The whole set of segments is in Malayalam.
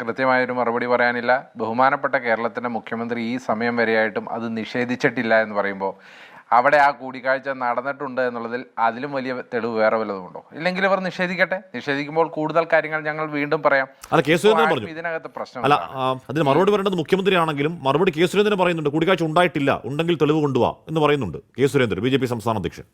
കൃത്യമായൊരു മറുപടി പറയാനില്ല. ബഹുമാനപ്പെട്ട കേരളത്തിന്റെ മുഖ്യമന്ത്രി ഈ സമയം വരെയായിട്ടും അത് നിഷേധിച്ചിട്ടില്ല എന്ന് പറയുമ്പോൾ അവിടെ ആ കൂടിക്കാഴ്ച നടന്നിട്ടുണ്ട് എന്നുള്ളതിൽ അതിലും വലിയ തെളിവ് വേറെ വല്ലതുമുണ്ടോ ഇല്ലെങ്കിൽ ഇവർ നിഷേധിക്കട്ടെ? നിഷേധിക്കുമ്പോൾ കൂടുതൽ കാര്യങ്ങൾ ഞങ്ങൾ വീണ്ടും പറയാം. അല്ല കെ സുരേന്ദ്രൻ പറഞ്ഞു. ഇതിനകത്ത് പ്രശ്നം അല്ല അതിന് മറുപടി പറയേണ്ടത് മുഖ്യമന്ത്രിയാണെങ്കിലും മറുപടി കെ സുരേന്ദ്രൻ പറയുന്നുണ്ട്. കൂടിക്കാഴ്ച ഉണ്ടായിട്ടില്ല. ഉണ്ടെങ്കിൽ തെളിവ് കൊണ്ടുപോവാ എന്ന് പറയുന്നുണ്ട് കെ സുരേന്ദ്രൻ ബി സംസ്ഥാന അധ്യക്ഷൻ.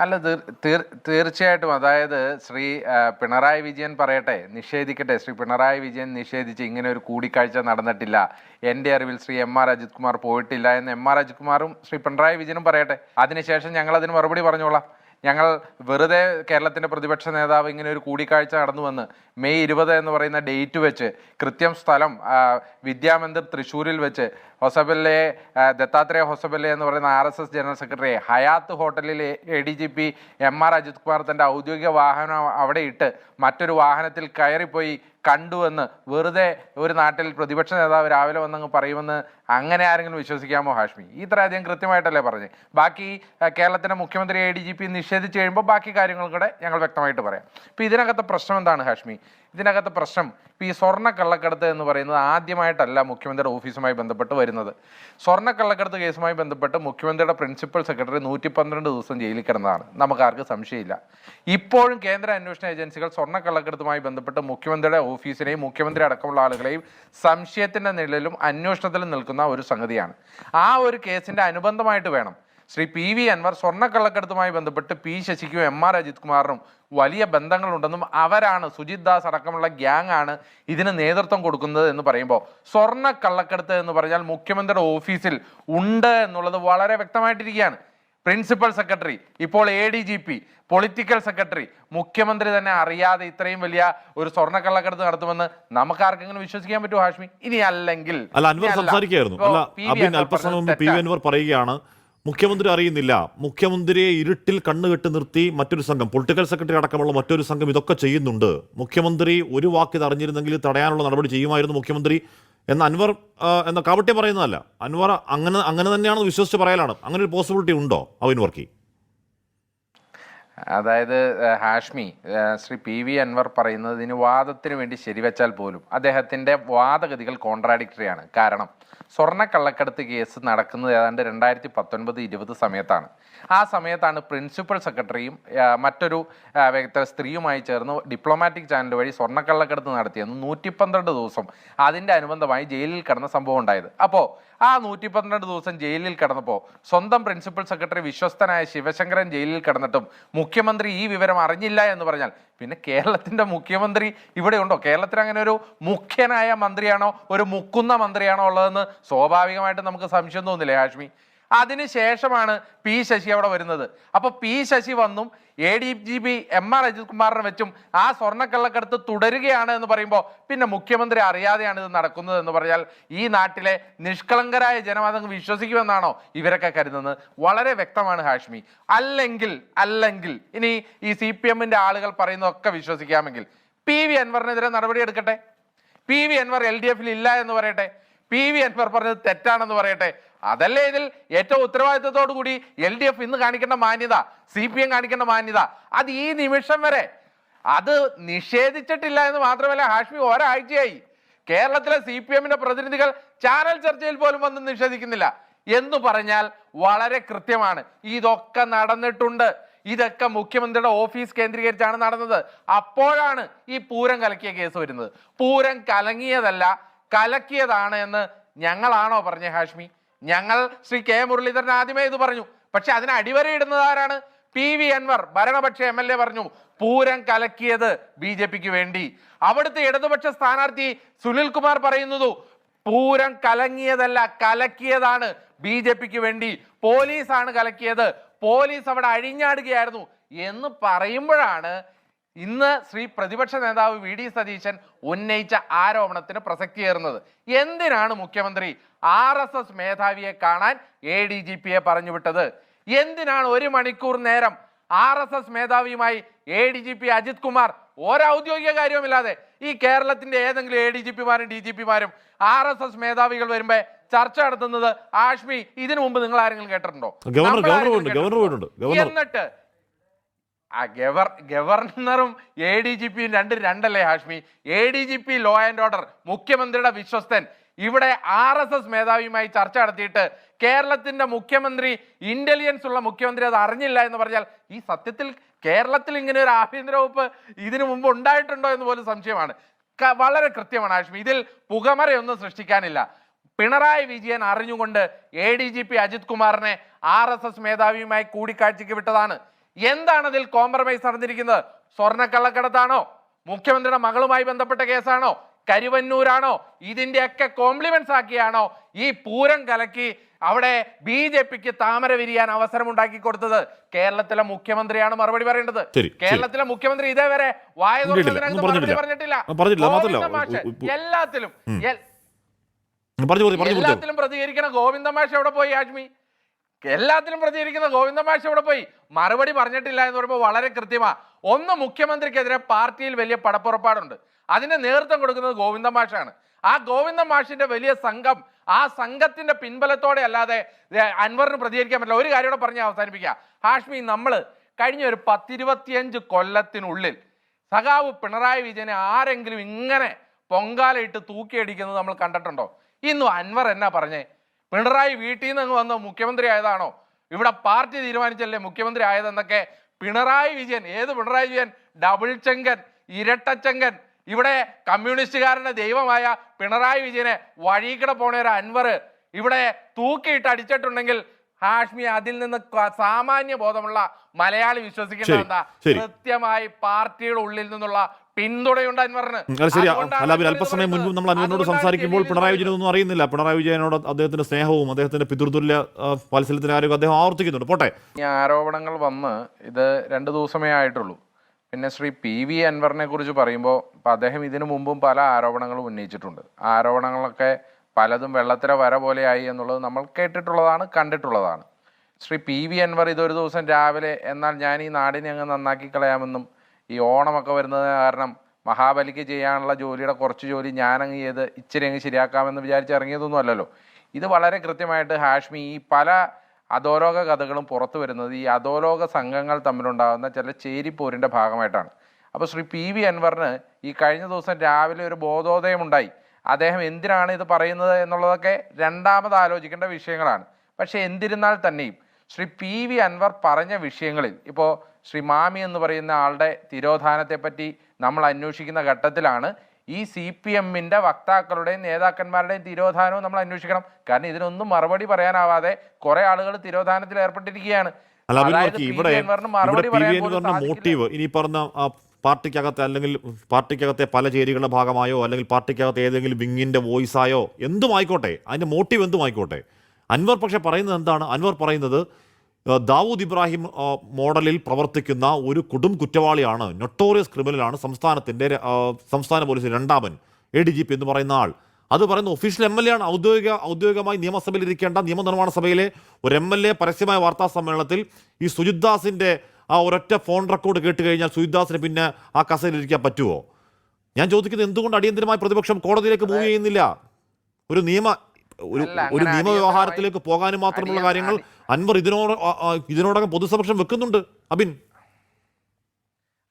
അല്ല തീർ- തീർ- തീർച്ചയായിട്ടും. അതായത് ശ്രീ പിണറായി വിജയൻ പറയട്ടെ നിഷേധിക്കട്ടെ. ശ്രീ പിണറായി വിജയൻ നിഷേധിച്ച് ഇങ്ങനെ ഒരു കൂടിക്കാഴ്ച നടന്നിട്ടില്ല. എന്റെ അറിവിൽ ശ്രീ എം ആർ അജിത് കുമാർ പോയിട്ടില്ല എന്ന് എം ആർ അജിത് കുമാറും ശ്രീ പിണറായി വിജയനും പറയട്ടെ. അതിനുശേഷം ഞങ്ങൾ അതിന് മറുപടി പറഞ്ഞോളാം. ഞങ്ങൾ വെറുതെ കേരളത്തിന്റെ പ്രതിപക്ഷ നേതാവ് ഇങ്ങനെ ഒരു കൂടിക്കാഴ്ച നടന്നു വന്ന് മെയ് ഇരുപത് എന്ന് പറയുന്ന ഡേറ്റ് വെച്ച് കൃത്യം സ്ഥലം വിദ്യാമന്ദിർ തൃശ്ശൂരിൽ വെച്ച് ഹൊസബല്ലെ ദത്താത്രേയ ഹൊസബല്ലെ എന്ന് പറയുന്ന R S S general secretary Hyatt ഹോട്ടലിൽ A D G P M R Ajith Kumar തന്റെ ഔദ്യോഗിക വാഹനം അവിടെ ഇട്ട് മറ്റൊരു വാഹനത്തിൽ കയറിപ്പോയി കണ്ടുവെന്ന് വെറുതെ ഒരു നാട്ടിൽ പ്രതിപക്ഷ നേതാവ് രാവിലെ വന്നങ്ങ് പറയുമെന്ന് അങ്ങനെ ആരെങ്കിലും വിശ്വസിക്കാമോ ഹാഷ്മി? ഇത്ര അധികം കൃത്യമായിട്ടല്ലേ പറഞ്ഞത് ബാക്കി കേരളത്തിന്റെ മുഖ്യമന്ത്രി എ ഡി ജി പി നിഷേധിച്ച് കഴിയുമ്പോൾ ബാക്കി കാര്യങ്ങൾ കൂടെ ഞങ്ങൾ വ്യക്തമായിട്ട് പറയാം. ഇപ്പം ഇതിനകത്തെ പ്രശ്നം എന്താണ് ഹാഷ്മി? ഇതിനകത്തെ പ്രശ്നം ഇപ്പോൾ ഈ സ്വർണ കള്ളക്കടത്ത് എന്ന് പറയുന്നത് ആദ്യമായിട്ടല്ല മുഖ്യമന്ത്രിയുടെ ഓഫീസുമായി ബന്ധപ്പെട്ട് വരുന്നത്. സ്വർണ കള്ളക്കടത്ത് കേസുമായി ബന്ധപ്പെട്ട് മുഖ്യമന്ത്രിയുടെ പ്രിൻസിപ്പൽ സെക്രട്ടറി നൂറ്റി പന്ത്രണ്ട് ദിവസം ജയിലിൽ കിടന്നതാണ്. നമുക്കാർക്ക് സംശയമില്ല. ഇപ്പോഴും കേന്ദ്ര അന്വേഷണ ഏജൻസികൾ സ്വർണ കള്ളക്കടത്തുമായി ബന്ധപ്പെട്ട് മുഖ്യമന്ത്രിയുടെ ഓഫീസിനെയും മുഖ്യമന്ത്രി അടക്കമുള്ള ആളുകളെയും സംശയത്തിന്റെ നിഴലിലും അന്വേഷണത്തിലും നിൽക്കുന്ന ഒരു സംഗതിയാണ്. ആ ഒരു കേസിന്റെ അനുബന്ധമായിട്ട് വേണം ശ്രീ പി വി അൻവർ സ്വർണക്കള്ളക്കടത്തുമായി ബന്ധപ്പെട്ട് പി ശശിക്കും എം ആർ അജിത് കുമാറിനും വലിയ ബന്ധങ്ങളുണ്ടെന്നും അവരാണ് സുജിത് ദാസ് അടക്കമുള്ള ഗ്യാങ് ആണ് ഇതിന് നേതൃത്വം കൊടുക്കുന്നത് എന്ന് പറയുമ്പോൾ. സ്വർണക്കള്ളക്കടത്ത് എന്ന് പറഞ്ഞാൽ മുഖ്യമന്ത്രിയുടെ ഓഫീസിൽ ഉണ്ട് എന്നുള്ളത് വളരെ വ്യക്തമായിട്ടിരിക്കുകയാണ്. പ്രിൻസിപ്പൽ സെക്രട്ടറി ഇപ്പോൾ A D G P political secretary മുഖ്യമന്ത്രി തന്നെ അറിയാതെ ഇത്രയും വലിയ ഒരു സ്വർണക്കള്ളക്കടത്ത് നടത്തുമെന്ന് നമുക്ക് ആർക്കെങ്കിലും വിശ്വസിക്കാൻ പറ്റുമോ ഹാഷ്മി? ഇനി അല്ലെങ്കിൽ. അല്ല അൻവർ അല്ല. സംസാരിക്കുകയായിരുന്നു. അല്ല അബിൻ അൻവർ അല്പസമയം മുമ്പ് പറഞ്ഞത് പി വി അൻവർ പറയുകയാണ്. മുഖ്യമന്ത്രി അറിയുന്നില്ല. മുഖ്യമന്ത്രിയെ ഇരുട്ടിൽ കണ്ണുകെട്ടി നിർത്തി മറ്റൊരു സംഘം പൊളിറ്റിക്കൽ സെക്രട്ടറി അടക്കമുള്ള മറ്റൊരു സംഘം ഇതൊക്കെ ചെയ്യുന്നുണ്ട്. മുഖ്യമന്ത്രി ഒരു വാക്ക് അറിഞ്ഞിരുന്നെങ്കിൽ തടയാനുള്ള നടപടി ചെയ്യുമായിരുന്നു മുഖ്യമന്ത്രി എന്ന അൻവർ എന്ന കാവട്യം പറയുന്നതല്ല. അൻവർ അങ്ങനെ അങ്ങനെ തന്നെയാണെന്ന് വിശ്വസിച്ച് പറയലാണ്. അങ്ങനെ ഒരു പോസിബിലിറ്റി ഉണ്ടോ? അവൻ വർക്കി. അതായത് ഹാഷ്മി ശ്രീ പി വി അൻവർ പറയുന്നതിന് വാദത്തിന് വേണ്ടി ശരിവെച്ചാൽ പോലും അദ്ദേഹത്തിന്റെ വാദഗതികൾ കോൺട്രാഡിക്ടറി ആണ്. കാരണം സ്വർണ കള്ളക്കടത്ത് കേസ് നടക്കുന്നത് ഏതാണ്ട് രണ്ടായിരത്തി പത്തൊൻപത് ഇരുപത് സമയത്താണ്. ആ സമയത്താണ് പ്രിൻസിപ്പൽ സെക്രട്ടറിയും മറ്റൊരു സ്ത്രീയുമായി ചേർന്ന് ഡിപ്ലോമാറ്റിക് ചാനൽ വഴി സ്വർണക്കള്ളക്കടത്ത് നടത്തിയെന്ന് നൂറ്റി പന്ത്രണ്ട് ദിവസം അതിന്റെ അനുബന്ധമായി ജയിലിൽ കടന്ന സംഭവം ഉണ്ടായത്. അപ്പോൾ ആ നൂറ്റി പന്ത്രണ്ട് ദിവസം ജയിലിൽ കിടന്നപ്പോൾ സ്വന്തം പ്രിൻസിപ്പൽ സെക്രട്ടറി വിശ്വസ്തനായ ശിവശങ്കരൻ ജയിലിൽ കിടന്നിട്ടും മുഖ്യമന്ത്രി ഈ വിവരം അറിഞ്ഞില്ല എന്ന് പറഞ്ഞാൽ പിന്നെ കേരളത്തിന്റെ മുഖ്യമന്ത്രി ഇവിടെ ഉണ്ടോ കേരളത്തിൽ അങ്ങനെ ഒരു മുഖ്യനായ മന്ത്രിയാണോ? ഒരു മുക്കുന്ന മന്ത്രിയാണോ ഉള്ളതെന്ന് സ്വാഭാവികമായിട്ട് നമുക്ക് സംശയം തോന്നില്ലേ ഹാഷ്മി? അതിനുശേഷമാണ് പി ശശി അവിടെ വരുന്നത്. അപ്പോൾ പി ശശി വന്നും A D G P M R Ajith കുമാറിനെ വെച്ചും ആ സ്വർണക്കള്ളക്കടത്ത് തുടരുകയാണ് എന്ന് പറയുമ്പോൾ പിന്നെ മുഖ്യമന്ത്രി അറിയാതെയാണ് ഇത് നടക്കുന്നത് എന്ന് പറഞ്ഞാൽ ഈ നാട്ടിലെ നിഷ്കളങ്കരായ ജനം അതങ്ങ് വിശ്വസിക്കുമെന്നാണോ ഇവരൊക്കെ കരുതുന്നത്? വളരെ വ്യക്തമാണ് ഹാഷ്മി. അല്ലെങ്കിൽ അല്ലെങ്കിൽ ഇനി ഈ സി പി എമ്മിന്റെ ആളുകൾ പറയുന്നതൊക്കെ വിശ്വസിക്കാമെങ്കിൽ പി വി അൻവറിനെതിരെ നടപടി എടുക്കട്ടെ? P V Anvar L D എഫിൽ ഇല്ല എന്ന് പറയട്ടെ? പി വി അൻവർ പറഞ്ഞത് തെറ്റാണെന്ന് പറയട്ടെ? അതല്ലേ ഇതിൽ ഏറ്റവും ഉത്തരവാദിത്വത്തോടു കൂടി എൽ ഡി എഫ് ഇന്ന് കാണിക്കേണ്ട മാന്യത സി പി എം കാണിക്കേണ്ട മാന്യത. അത് ഈ നിമിഷം വരെ. അത് നിഷേധിച്ചിട്ടില്ല എന്ന് മാത്രമല്ല ഹാഷ്മി ഒരാഴ്ചയായി. കേരളത്തിലെ സി പി എമ്മിന്റെ പ്രതിനിധികൾ ചാനൽ ചർച്ചയിൽ പോലും വന്ന് നിഷേധിക്കുന്നില്ല. എന്ന് പറഞ്ഞാൽ വളരെ കൃത്യമാണ്. ഇതൊക്കെ നടന്നിട്ടുണ്ട്. ഇതൊക്കെ മുഖ്യമന്ത്രിയുടെ ഓഫീസ് കേന്ദ്രീകരിച്ചാണ് നടന്നത്. അപ്പോഴാണ് ഈ പൂരം കലക്കിയ കേസ് വരുന്നത്. പൂരം കലങ്ങിയതല്ല കലക്കിയതാണ് എന്ന് ഞങ്ങളാണോ പറഞ്ഞ ഹാഷ്മി? ഞങ്ങൾ ശ്രീ കെ മുരളീധരൻ ആദ്യമേ ഇത് പറഞ്ഞു. പക്ഷെ അതിന് അടിവരയിടുന്നത് ആരാണ്? പി വി അൻവർ ഭരണപക്ഷ എം എൽ എ പറഞ്ഞു പൂരം കലക്കിയത് ബി ജെ പിക്ക് വേണ്ടി. അവിടുത്തെ ഇടതുപക്ഷ സ്ഥാനാർത്ഥി സുനിൽ കുമാർ പറയുന്നതു പൂരം കലങ്ങിയതല്ല കലക്കിയതാണ് ബി ജെ പിക്ക് വേണ്ടി. പോലീസാണ് കലക്കിയത്. പോലീസ് അവിടെ അഴിഞ്ഞാടുകയായിരുന്നു. എന്ന് പറയുമ്പോഴാണ് ഇന്ന് ശ്രീ പ്രതിപക്ഷ നേതാവ് വി ഡി സതീശൻ ഉന്നയിച്ച ആരോപണത്തിന് പ്രസക്തിയേറുന്നത്. എന്തിനാണ് മുഖ്യമന്ത്രി ആർ എസ് എസ് മേധാവിയെ കാണാൻ എ ഡി ജി പിയെ പറഞ്ഞു വിട്ടത് എന്തിനാണ് ഒരു മണിക്കൂർ നേരം R S S മേധാവിയുമായി A D G P Ajith Kumar ഒരൗദ്യോഗിക കാര്യവുമില്ലാതെ ഈ കേരളത്തിന്റെ ഏതെങ്കിലും എ ഡി ജി പിമാരും ഡി ജി പിമാരും ആർ എസ് എസ് മേധാവികൾ വരുമ്പോ ചർച്ച നടത്തുന്നത് ആഷ്മി ഇതിനു മുമ്പ് നിങ്ങൾ ആരെങ്കിലും കേട്ടിട്ടുണ്ടോ. എന്നിട്ട് ആ ഗവർ ഗവർണറും എ ഡി ജി പിയും രണ്ട് രണ്ടല്ലേ Hashmi? A D G P law and order മുഖ്യമന്ത്രിയുടെ വിശ്വസ്തൻ. ഇവിടെ ആർ എസ് എസ് മേധാവിയുമായി ചർച്ച നടത്തിയിട്ട് കേരളത്തിന്റെ മുഖ്യമന്ത്രി ഇന്റലിജൻസ് ഉള്ള മുഖ്യമന്ത്രി അത് അറിഞ്ഞില്ല എന്ന് പറഞ്ഞാൽ ഈ സത്യത്തിൽ കേരളത്തിൽ ഇങ്ങനെ ഒരു ആഭ്യന്തര വകുപ്പ് ഇതിനു മുമ്പ് ഉണ്ടായിട്ടുണ്ടോ എന്ന് പോലും സംശയമാണ്. വളരെ കൃത്യമാണ് ഹാഷ്മി. ഇതിൽ പുകമറയൊന്നും സൃഷ്ടിക്കാനില്ല. പിണറായി വിജയൻ അറിഞ്ഞുകൊണ്ട് A D G P Ajith കുമാറിനെ ആർ എസ് എസ് മേധാവിയുമായി കൂടിക്കാഴ്ചയ്ക്ക് വിട്ടതാണ്. എന്താണ് അതിൽ കോംപ്രമൈസ് നടന്നിരിക്കുന്നത്? സ്വർണക്കള്ളക്കടത്താണോ മുഖ്യമന്ത്രിയുടെ മകളുമായി ബന്ധപ്പെട്ട കേസാണോ? കരുവന്നൂരാണോ? ഇതിന്റെയൊക്കെ കോംപ്ലിമെന്റ്സ് ആക്കിയാണോ ഈ പൂരം കലക്കി അവിടെ ബി ജെ പിക്ക് താമര വിരിയാൻ അവസരം ഉണ്ടാക്കി കൊടുത്തത്? കേരളത്തിലെ മുഖ്യമന്ത്രിയാണ് മറുപടി പറയേണ്ടത്. കേരളത്തിലെ മുഖ്യമന്ത്രി ഇതേവരെ വായ പറഞ്ഞിട്ടില്ല. എല്ലാത്തിലും എല്ലാത്തിലും പ്രതികരിക്കണ ഗോവിന്ദ മാഷ് എവിടെ പോയി ആഷ്മി എല്ലാത്തിലും പ്രതികരിക്കുന്ന ഗോവിന്ദ മാഷ് ഇവിടെ പോയി? മറുപടി പറഞ്ഞിട്ടില്ല എന്ന് പറയുമ്പോൾ വളരെ കൃത്യമാ. ഒന്ന് മുഖ്യമന്ത്രിക്കെതിരെ പാർട്ടിയിൽ വലിയ പടപ്പുറപ്പാടുണ്ട്. അതിന് നേതൃത്വം കൊടുക്കുന്നത് ഗോവിന്ദ മാഷാണ്. ആ ഗോവിന്ദ മാഷിന്റെ വലിയ സംഘം ആ സംഘത്തിന്റെ പിൻബലത്തോടെ അല്ലാതെ അൻവറിന് പ്രതികരിക്കാൻ പറ്റില്ല. ഒരു കാര്യം കൂടെ പറഞ്ഞ് അവസാനിപ്പിക്കുക ഹാഷ്മി നമ്മൾ കഴിഞ്ഞ ഒരു പത്തിരുപത്തിയഞ്ച് കൊല്ലത്തിനുള്ളിൽ സഖാവ് പിണറായി വിജയനെ ആരെങ്കിലും ഇങ്ങനെ പൊങ്കാലയിട്ട് തൂക്കിയടിക്കുന്നത് നമ്മൾ കണ്ടിട്ടുണ്ടോ? ഇന്നും അൻവർ എന്നാ പറഞ്ഞേ? പിണറായി വീട്ടിൽ നിന്ന് അങ്ങ് വന്ന്. മുഖ്യമന്ത്രി ആയതാണോ? ഇവിടെ പാർട്ടി തീരുമാനിച്ചല്ലേ മുഖ്യമന്ത്രി ആയതെന്നൊക്കെ പിണറായി വിജയൻ ഏത് പിണറായി വിജയൻ? ഡബിൾ ചെങ്കൻ ഇരട്ടച്ചെങ്കൻ. ഇവിടെ കമ്മ്യൂണിസ്റ്റുകാരന്റെ ദൈവമായ പിണറായി വിജയനെ വഴികിട പോണ ഒരു അൻവർ ഇവിടെ തൂക്കിയിട്ട് അടിച്ചിട്ടുണ്ടെങ്കിൽ ഹാഷ്മി അതിൽ നിന്ന് സാമാന്യ ബോധമുള്ള മലയാളി വിശ്വസിക്കുന്ന എന്താ? കൃത്യമായി പാർട്ടിയുടെ ഉള്ളിൽ നിന്നുള്ള പിന്തുണയുണ്ട് അൻവറിന് ഉം, അത് ശരി അല്പസമയം മുൻപ് നമ്മൾ അൻവറിനോട് സംസാരിക്കുമ്പോൾ പിണറായി വിജയനൊന്നും വിജയൻ ഒന്നും അറിയുന്നില്ല. പിണറായി വിജയനോട് അദ്ദേഹത്തിന്റെ സ്നേഹവും അദ്ദേഹത്തിന്റെ പിതൃതുല്യ ആരോഗ്യം അദ്ദേഹം ആവർത്തിക്കുന്നുണ്ട്. പോട്ടെ. ഈ ആരോപണങ്ങൾ വന്ന് ഇത് രണ്ട് ദിവസമേ ആയിട്ടുള്ളൂ. പിന്നെ ശ്രീ പി വി അൻവറിനെ കുറിച്ച് പറയുമ്പോൾ ഇപ്പം അദ്ദേഹം ഇതിനു മുമ്പും പല ആരോപണങ്ങളും ഉന്നയിച്ചിട്ടുണ്ട്. ആരോപണങ്ങളൊക്കെ പലതും വെള്ളത്തിലെ വര പോലെയായി എന്നുള്ളത് നമ്മൾ കേട്ടിട്ടുള്ളതാണ് കണ്ടിട്ടുള്ളതാണ്. ശ്രീ പി വി അൻവർ ഇതൊരു ദിവസം രാവിലെ എന്നാൽ ഞാൻ ഈ നാടിനെ അങ്ങ് നന്നാക്കി കളയാമെന്നും ഈ ഓണമൊക്കെ വരുന്നത് കാരണം മഹാബലിക്ക് ചെയ്യാനുള്ള ജോലിയുടെ കുറച്ച് ജോലി ഞാനങ്ങ് ചെയ്ത് ഇച്ചിരി അങ്ങ് ശരിയാക്കാമെന്ന് വിചാരിച്ച് ഇറങ്ങിയതൊന്നും അല്ലല്ലോ. ഇത് വളരെ കൃത്യമായിട്ട് ഹാഷ്മി ഈ പല അധോലോക കഥകളും പുറത്തു വരുന്നത് ഈ അധോലോക സംഘങ്ങൾ തമ്മിലുണ്ടാകുന്ന ചില ചേരിപ്പോരിന്റെ ഭാഗമായിട്ടാണ്. അപ്പോൾ ശ്രീ പി വി അൻവറിന് ഈ കഴിഞ്ഞ ദിവസം രാവിലെ ഒരു ബോധോദയമുണ്ടായി അദ്ദേഹം എന്തിനാണ് ഇത് പറയുന്നത് എന്നുള്ളതൊക്കെ രണ്ടാമത് ആലോചിക്കേണ്ട വിഷയങ്ങളാണ്. പക്ഷേ എന്തിരുന്നാൽ തന്നെയും ശ്രീ പി വി അൻവർ പറഞ്ഞ വിഷയങ്ങളിൽ ഇപ്പോൾ ശ്രീ മാമി എന്ന് പറയുന്ന ആളുടെ തിരോധാനത്തെപ്പറ്റി നമ്മൾ അന്വേഷിക്കുന്ന ഘട്ടത്തിലാണ് ഈ സി പി എമ്മിന്റെ വക്താക്കളുടെയും നേതാക്കന്മാരുടെയും തിരോധാനവും നമ്മൾ അന്വേഷിക്കണം. കാരണം ഇതിനൊന്നും മറുപടി പറയാനാവാതെ കുറെ ആളുകൾ തിരോധാനത്തിൽ ഏർപ്പെട്ടിരിക്കുകയാണ്. ഇവിടെ. മോട്ടീവ് ഇനി പറഞ്ഞ പാർട്ടിക്കകത്ത് അല്ലെങ്കിൽ പാർട്ടിക്കകത്തെ പല ചേരികളുടെ ഭാഗമായോ അല്ലെങ്കിൽ പാർട്ടിക്കകത്തെ ഏതെങ്കിലും വിങ്ങിന്റെ വോയിസായോ ആയോ എന്തും ആയിക്കോട്ടെ അതിന്റെ മോട്ടീവ് എന്തുമായിക്കോട്ടെ അൻവർ പക്ഷെ പറയുന്നത് എന്താണ്? അൻവർ പറയുന്നത് ദാവൂദ് ഇബ്രാഹിം മോഡലിൽ പ്രവർത്തിക്കുന്ന ഒരു കൊടും കുറ്റവാളിയാണ് നൊട്ടോറിയസ് ക്രിമിനലാണ് സംസ്ഥാനത്തിന്റെ സംസ്ഥാന പോലീസ് രണ്ടാമൻ എ ഡി ജി പി എന്ന് പറയുന്ന ആൾ. അത് പറയുന്ന ഒഫീഷ്യൽ എം എൽ എ ആണ്. ഔദ്യോഗിക ഔദ്യോഗികമായി നിയമസഭയിൽ ഇരിക്കേണ്ട നിയമനിർമ്മാണ സഭയിലെ ഒരു എം എൽ എ പരസ്യമായ വാർത്താ സമ്മേളനത്തിൽ ഈ സുജിത് ദാസിന്റെ ആ ഒരൊറ്റ ഫോൺ റെക്കോർഡ് കേട്ട് കഴിഞ്ഞാൽ സുജിത് ദാസിന് പിന്നെ ആ കസേരയിൽ ഇരിക്കാൻ പറ്റുമോ ഞാൻ ചോദിക്കുന്നത് എന്തുകൊണ്ട് അടിയന്തരമായി പ്രതിപക്ഷം കോടതിയിലേക്ക് മൂവ് ചെയ്യുന്നില്ല? ഒരു നിയമ ഒരു ഒരു നിയമവ്യവഹാരത്തിലേക്ക് നിയമ വ്യവഹാരത്തിലേക്ക് പോകാനും മാത്രമുള്ള കാര്യങ്ങൾ അൻവർ ഇതിനോട് ഇതിനോടകം പൊതുസമക്ഷം വെക്കുന്നുണ്ട്. അബിൻ.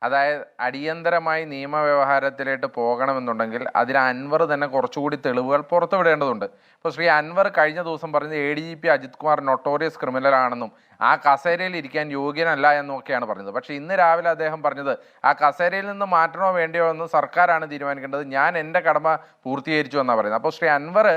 അതായത് അടിയന്തരമായി നിയമവ്യവഹാരത്തിലേക്ക് പോകണമെന്നുണ്ടെങ്കിൽ അതിൽ അൻവർ തന്നെ കുറച്ചുകൂടി തെളിവുകൾ പുറത്തുവിടേണ്ടതുണ്ട്. ഇപ്പോൾ ശ്രീ അൻവർ കഴിഞ്ഞ ദിവസം പറഞ്ഞത് A D G P Ajith Kumar notorious criminal ആണെന്നും ആ കസേരയിൽ ഇരിക്കാൻ യോഗ്യനല്ല എന്നൊക്കെയാണ് പറഞ്ഞത്. പക്ഷേ ഇന്ന് രാവിലെ അദ്ദേഹം പറഞ്ഞത് ആ കസേരയിൽ നിന്ന് മാറ്റണോ വേണ്ടിയോ എന്ന് സർക്കാരാണ് തീരുമാനിക്കേണ്ടത്. ഞാൻ എന്റെ കടമ പൂർത്തീകരിച്ചു എന്നാണ് പറയുന്നത്. അപ്പോൾ ശ്രീ അൻവർ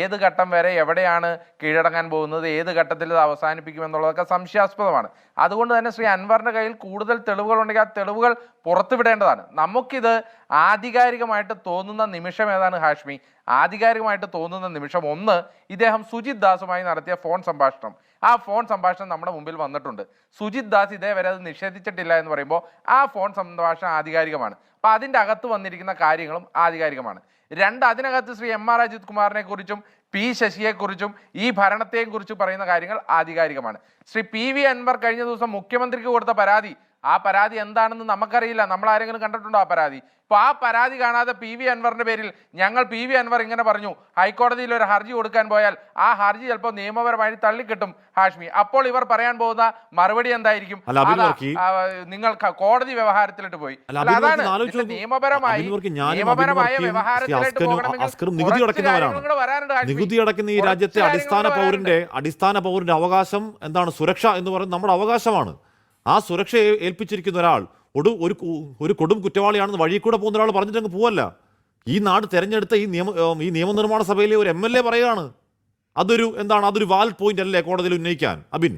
ഏത് ഘട്ടം വരെ എവിടെയാണ് കീഴടങ്ങാൻ പോകുന്നത് ഏത് ഘട്ടത്തിൽ ഇത് അവസാനിപ്പിക്കുമെന്നുള്ളതൊക്കെ സംശയാസ്പദമാണ്. അതുകൊണ്ട് തന്നെ ശ്രീ അൻവറിന്റെ കയ്യിൽ കൂടുതൽ തെളിവുകൾ ഉണ്ടെങ്കിൽ ആ തെളിവുകൾ പുറത്തുവിടേണ്ടതാണ്. നമുക്കിത് ആധികാരികമായിട്ട് തോന്നുന്ന നിമിഷം ഏതാണ് ഹാഷ്മി? ആധികാരികമായിട്ട് തോന്നുന്ന നിമിഷം ഒന്ന് ഇദ്ദേഹം സുജിത് ദാസുമായി നടത്തിയ ഫോൺ സംഭാഷണം. ആ ഫോൺ സംഭാഷണം നമ്മുടെ മുമ്പിൽ വന്നിട്ടുണ്ട്. സുജിത് ദാസ് ഇതേവരെ അത് നിഷേധിച്ചിട്ടില്ല എന്ന് പറയുമ്പോൾ ആ ഫോൺ സംഭാഷണം ആധികാരികമാണ്. അപ്പം അതിന്റെ അകത്ത് വന്നിരിക്കുന്ന കാര്യങ്ങളും ആധികാരികമാണ്. രണ്ട് അതിനകത്ത് ശ്രീ എം ആർ അജിത് കുമാറിനെ കുറിച്ചും പി ശശിയെക്കുറിച്ചും ഈ ഭരണത്തെയും കുറിച്ച് പറയുന്ന കാര്യങ്ങൾ ആധികാരികമാണ്. ശ്രീ പി വി അൻവർ കഴിഞ്ഞ ദിവസം മുഖ്യമന്ത്രിക്ക് കൊടുത്ത പരാതി ആ പരാതി എന്താണെന്ന് നമുക്കറിയില്ല. നമ്മൾ ആരെങ്കിലും കണ്ടിട്ടുണ്ടോ ആ പരാതി? ഇപ്പൊ ആ പരാതി കാണാതെ പി വി അൻവറിന്റെ പേരിൽ ഞങ്ങൾ പി വി അൻവർ ഇങ്ങനെ പറഞ്ഞു ഹൈക്കോടതിയിൽ ഒരു ഹർജി കൊടുക്കാൻ പോയാൽ ആ ഹർജി ചിലപ്പോൾ നിയമപരമായി തള്ളിക്കിട്ടും ഹാഷ്മി. അപ്പോൾ ഇവർ പറയാൻ പോകുന്ന മറുപടി എന്തായിരിക്കും? നിങ്ങൾ കോടതി വ്യവഹാരത്തിലിട്ട് പോയി. അതാണ്. നിയമപരമായി നിയമപരമായ അബിൻ വ്യവഹാരത്തിലിട്ട് പോകണമെങ്കിൽ നികുതി വരാനുണ്ട് അടയ്ക്കുന്ന ഈ രാജ്യത്തെ അടിസ്ഥാന പൗരന്റെ അടിസ്ഥാന പൗരന്റെ അവകാശം എന്താണ്? സുരക്ഷ എന്ന് പറയുന്നത് നമ്മുടെ അവകാശമാണ്. ആ സുരക്ഷ ഏൽപ്പിച്ചിരിക്കുന്ന ഒരാൾ ഒടു ഒരു ഒരു കൊടും കുറ്റവാളിയാണെന്ന് വഴി കൂടെ പോകുന്ന ഒരാൾ പറഞ്ഞിട്ട് അങ്ങ് പോവല്ല. ഈ നാട് തിരഞ്ഞെടുത്ത ഈ നിയമ ഈ നിയമനിർമ്മാണ സഭയിലെ ഒരു എം എൽ എ പറയുകയാണ്. അതൊരു എന്താണ് അതൊരു വാലിഡ് പോയിന്റ് അല്ലേ കോടതിയിൽ ഉന്നയിക്കാൻ? അബിൻ.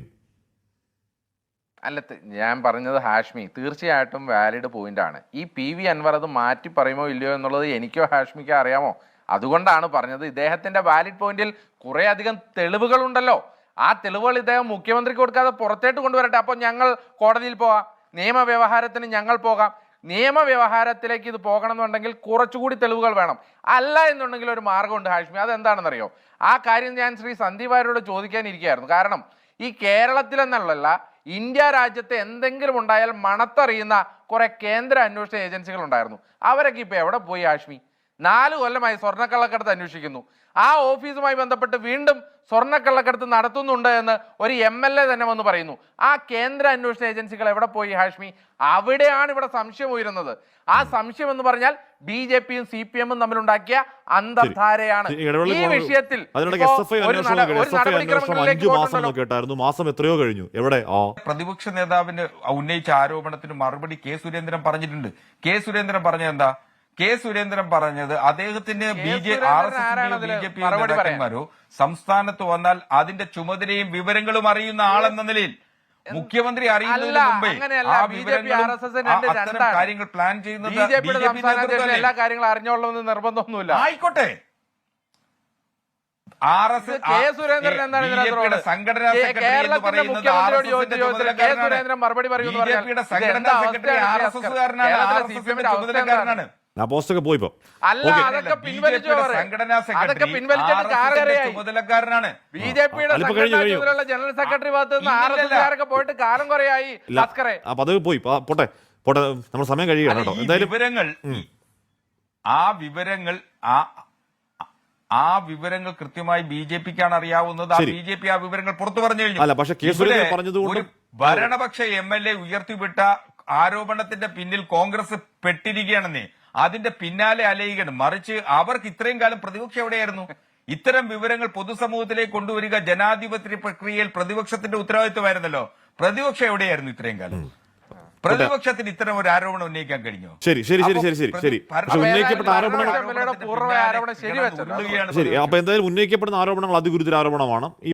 അല്ല ഞാൻ പറഞ്ഞത് ഹാഷ്മി തീർച്ചയായിട്ടും വാലിഡ് പോയിന്റ് ആണ് ഈ പി വി അൻവർ അത് മാറ്റി പറയുമോ ഇല്ലയോ എന്നുള്ളത് എനിക്കോ ഹാഷ്മിക്കോ അറിയാമോ? അതുകൊണ്ടാണ് പറഞ്ഞത് ഇദ്ദേഹത്തിന്റെ വാലിഡ് പോയിന്റിൽ കുറെ അധികം തെളിവുകളുണ്ടല്ലോ. ആ തെളിവുകൾ ഇദ്ദേഹം മുഖ്യമന്ത്രിക്ക് കൊടുക്കാതെ പുറത്തേട്ട് കൊണ്ടുവരട്ടെ. അപ്പോൾ ഞങ്ങൾ കോടതിയിൽ പോകാം നിയമവ്യവഹാരത്തിന് ഞങ്ങൾ പോകാം. നിയമവ്യവഹാരത്തിലേക്ക് ഇത് പോകണമെന്നുണ്ടെങ്കിൽ കുറച്ചുകൂടി തെളിവുകൾ വേണം. അല്ല എന്നുണ്ടെങ്കിൽ ഒരു മാർഗമുണ്ട് ഹാഷ്മി. അതെന്താണെന്നറിയോ? ആ കാര്യം ഞാൻ ശ്രീ സന്ദീപ് ആരോട് ചോദിക്കാനിരിക്കുകയായിരുന്നു. കാരണം ഈ കേരളത്തിലെന്നുള്ളല്ല ഇന്ത്യ രാജ്യത്ത് എന്തെങ്കിലും ഉണ്ടായാൽ മണത്തറിയുന്ന കുറെ കേന്ദ്ര അന്വേഷണ ഏജൻസികൾ ഉണ്ടായിരുന്നു. അവരൊക്കെ ഇപ്പൊ എവിടെ പോയി ആഷ്മി നാല് കൊല്ലമായി സ്വർണക്കള്ളക്കടത്ത് അന്വേഷിക്കുന്നു. ആ ഓഫീസുമായി ബന്ധപ്പെട്ട് വീണ്ടും സ്വർണക്കള്ളക്കടത്ത് നടത്തുന്നുണ്ട് എന്ന് ഒരു എം എൽ എ തന്നെ വന്ന് പറയുന്നു. ആ കേന്ദ്ര അന്വേഷണ ഏജൻസികൾ എവിടെ പോയി ഹാഷ്മി? അവിടെയാണ് ഇവിടെ സംശയം ഉയരുന്നത്. ആ സംശയം എന്ന് പറഞ്ഞാൽ ബി ജെ പിയും സി പി എമ്മും തമ്മിലുണ്ടാക്കിയ അന്തർധാരയാണ് ശരി, ഈ വിഷയത്തിൽ മാസം എത്രയോ കഴിഞ്ഞു. എവിടെ? പ്രതിപക്ഷ നേതാവിന് ഉന്നയിച്ച ആരോപണത്തിന് മറുപടി കെ സുരേന്ദ്രൻ പറഞ്ഞിട്ടുണ്ട്. കെ സുരേന്ദ്രൻ പറഞ്ഞത് എന്താ? കെ സുരേന്ദ്രൻ പറഞ്ഞത് അദ്ദേഹത്തിന് K B J R S എസിന്റെയോ B J P നേതാക്കന്മാരോ? സംസ്ഥാനത്ത് വന്നാൽ അതിന്റെ ചുമതലയും വിവരങ്ങളും അറിയുന്ന ആളെന്ന നിലയിൽ മുഖ്യമന്ത്രി അറിയുന്നതിന് മുമ്പേ ആ വിവരങ്ങളും അത്തരം. കാര്യങ്ങൾ പ്ലാൻ ചെയ്യുന്നത് ബി ജെ പി എല്ലാ കാര്യങ്ങളും അറിഞ്ഞോളണമെന്ന് നിർബന്ധമൊന്നുമില്ല. ആയിക്കോട്ടെ. ആർ എസ് കെ സുരേന്ദ്രൻ എന്താണ് ഇതിനകത്ത് റോൾ? സംഘടനാ സെക്രട്ടറി എന്ന് പറയുന്നത് കെ സുരേന്ദ്രൻ മറുപടി പറയുന്നു സംഘടനാ സെക്രട്ടറി ആർ എസ് ഈ എസ്സുകാരനാണ് കേരളത്തിലെ ആർ എസ് CPM എസിന്റെ ന്റെ അവസ്ഥ ചുമതലക്കാരനാണ്. ആ പോസ്റ്റൊക്കെ പോയി ഇപ്പൊ. അല്ല അതൊക്കെ പിൻവലിച്ചു അതൊക്കെ സെക്രട്ടറി പിൻവലിച്ചിട്ട് എസിന്റെ ചുമതലക്കാരനാണ്. ബി ജെ പിയുടെ ജനറൽ സെക്രട്ടറി ഭാഗത്ത് നിന്ന് ആർ എസ് എസ്കാരൊക്കെ പോയിട്ട് കാലം കുറയായി. ഇല്ല. അസ്കറെ പോയി. പോട്ടെ. പോട്ടെ നമ്മൾ സമയം കഴിയുകയാണ് കേട്ടോ. എന്തായാലും വിവരങ്ങൾ ആ വിവരങ്ങൾ ആ ആ വിവരങ്ങൾ കൃത്യമായി ബി ജെ പിക്കാണ് അറിയാവുന്നത്. ആ. ബി ജെ പി ആ വിവരങ്ങൾ പുറത്തു പറഞ്ഞു കഴിഞ്ഞു. അല്ല, പക്ഷേ കെ പറഞ്ഞതുകൊണ്ട് ഒരു ഭരണപക്ഷ എം എൽ എ ഉയർത്തിവിട്ട ആരോപണത്തിന്റെ പിന്നിൽ കോൺഗ്രസ് പെട്ടിരിക്കുകയാണെന്നേ. അതിന്റെ പിന്നാലെ അലയുകയാണ് മറിച്ച് അവർക്ക് ഇത്രയും കാലം പ്രതിപക്ഷം എവിടെയായിരുന്നു? ഇത്തരം വിവരങ്ങൾ പൊതുസമൂഹത്തിലേക്ക് കൊണ്ടുവരിക ജനാധിപത്യ പ്രക്രിയയിൽ പ്രതിപക്ഷത്തിന്റെ ഉത്തരവാദിത്വമായിരുന്നല്ലോ. പ്രതിപക്ഷം എവിടെയായിരുന്നു ഇത്രയും കാലം? പ്രതിപക്ഷത്തിന് ഇത്തരം ഒരു ആരോപണം ഉന്നയിക്കാൻ കഴിഞ്ഞോ? ശരി ശരി ശരി ശരി ശരി ശരി. പക്ഷെ ഉന്നയിക്കപ്പെട്ട ആരോപണങ്ങൾ ശരി. അപ്പൊ എന്തായാലും ഉന്നയിക്കപ്പെടുന്ന ആരോപണങ്ങൾ അതിഗുരുതര ആരോപണമാണ്